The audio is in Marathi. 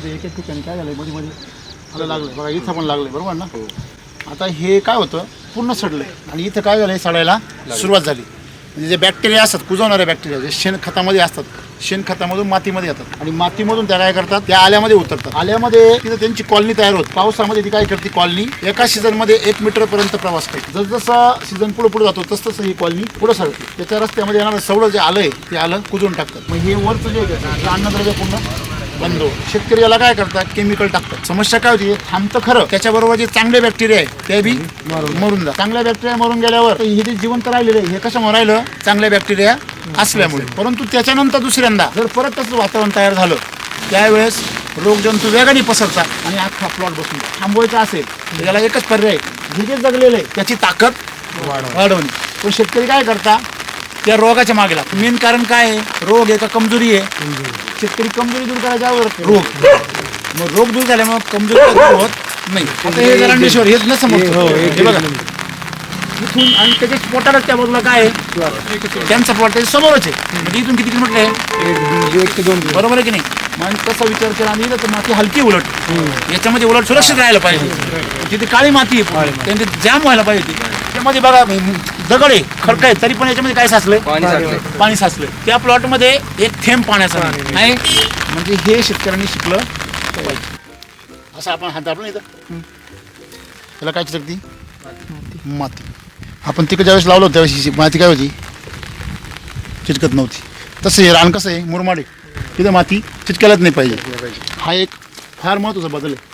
प्लॉटमध्ये एक एक ठिकाणी काय झालंयमध्ये मध्ये आलं लागलंय. बघा इथं पण लागलंय बरोबर ना? आता हे काय होतं पूर्ण सडलंय. आणि इथं काय झालंय सडायला सुरुवात झाली. म्हणजे जे बॅक्टेरिया असतात कुजवणारे बॅक्टेरिया जे शेणखतामध्ये असतात शेणखतामधून मातीमध्ये येतात. आणि मातीमधून त्या काय करतात त्या आल्यामध्ये उतरतात. आल्यामध्ये तिथं त्यांची कॉलनी तयार होत. पावसामध्ये ती काय करते कॉलनी एका सीझनमध्ये एक मीटर पर्यंत प्रवास करते. जसजसा सीझन पुढे पुढे जातो तस तसं ही कॉलनी पुढे सरते त्याच्या रस्त्यामध्ये येणारं सवळं जे आलंय ते आलं कुजून टाकतात. मग हे वरचं जे आहे अन्नद्रव्य पूर्ण बंद. शेतकरी याला काय करतात? केमिकल टाकतात. समस्या काय होती? थांबतं खरं. त्याच्याबरोबर जे चांगले बॅक्टेरिया आहे ते बी मरून जातात. चांगल्या बॅक्टेरिया मरून गेल्यावर हे जे जिवंत राहिलेले आहे, हे कशामुळे राहिलं? चांगल्या बॅक्टेरिया असल्यामुळे. परंतु त्याच्यानंतर दुसऱ्यांदा जर परत तसं वातावरण तयार झालं त्यावेळेस रोगजंतू वेगाने पसरतात आणि अख्खा प्लॉट बसून. थांबवायचं असेल तर याला एकच पर्याय. हे जे जगलेलं आहे त्याची ताकद वाढवणे. पण शेतकरी काय करता? त्या रोगाच्या मागे लागतो मेन कारण काय आहे? रोग आहे का कमजोरी आहे. शेतकरी कमजोरी दूर करायच्या अगोदर रोग. मग रोग दूर झाल्यामुळे कमजोरी दूर होत. नाही. आता हे गरांडेश्वर हेच न समजतो. हे बघा. इथून आणि त्याच्या पोटालाच त्या बाजूला काय आहे? त्यांचा प्लॉट त्याच्या समोरच आहे. म्हणजे इथून किती किलोमीटर आहे? एक ते दोन बरोबर आहे की नाही? मग तसा विचार केला आणि तर माती हलकी उलट. याच्यामध्ये उलट सुरक्षित राहायला पाहिजे. तिथे काळी माती त्यांची जाम व्हायला पाहिजे ती त्यामध्ये बघा दगड आहे खडक आहे तरी पण याच्यामध्ये काय साचलंय? पाणी साचलंय. पाणी साचलंय. त्या प्लॉटमध्ये एक थेंब पाण्याचा नाही? आहे म्हणजे हे शेतकऱ्यांनी शिकलं पाहिजे. असं आपण हात दाबलं इथं त्याला काय चिटकती माती. आपण तिकडे ज्यावेळेस लावलं होतं त्यावेळेस ही माती काय होती? चिटकत नव्हती. तसं हे रान कसं आहे? मुरमाड तिथं माती चिटकायलाच नाही पाहिजे. हा एक फार महत्त्वाचा बदल आहे.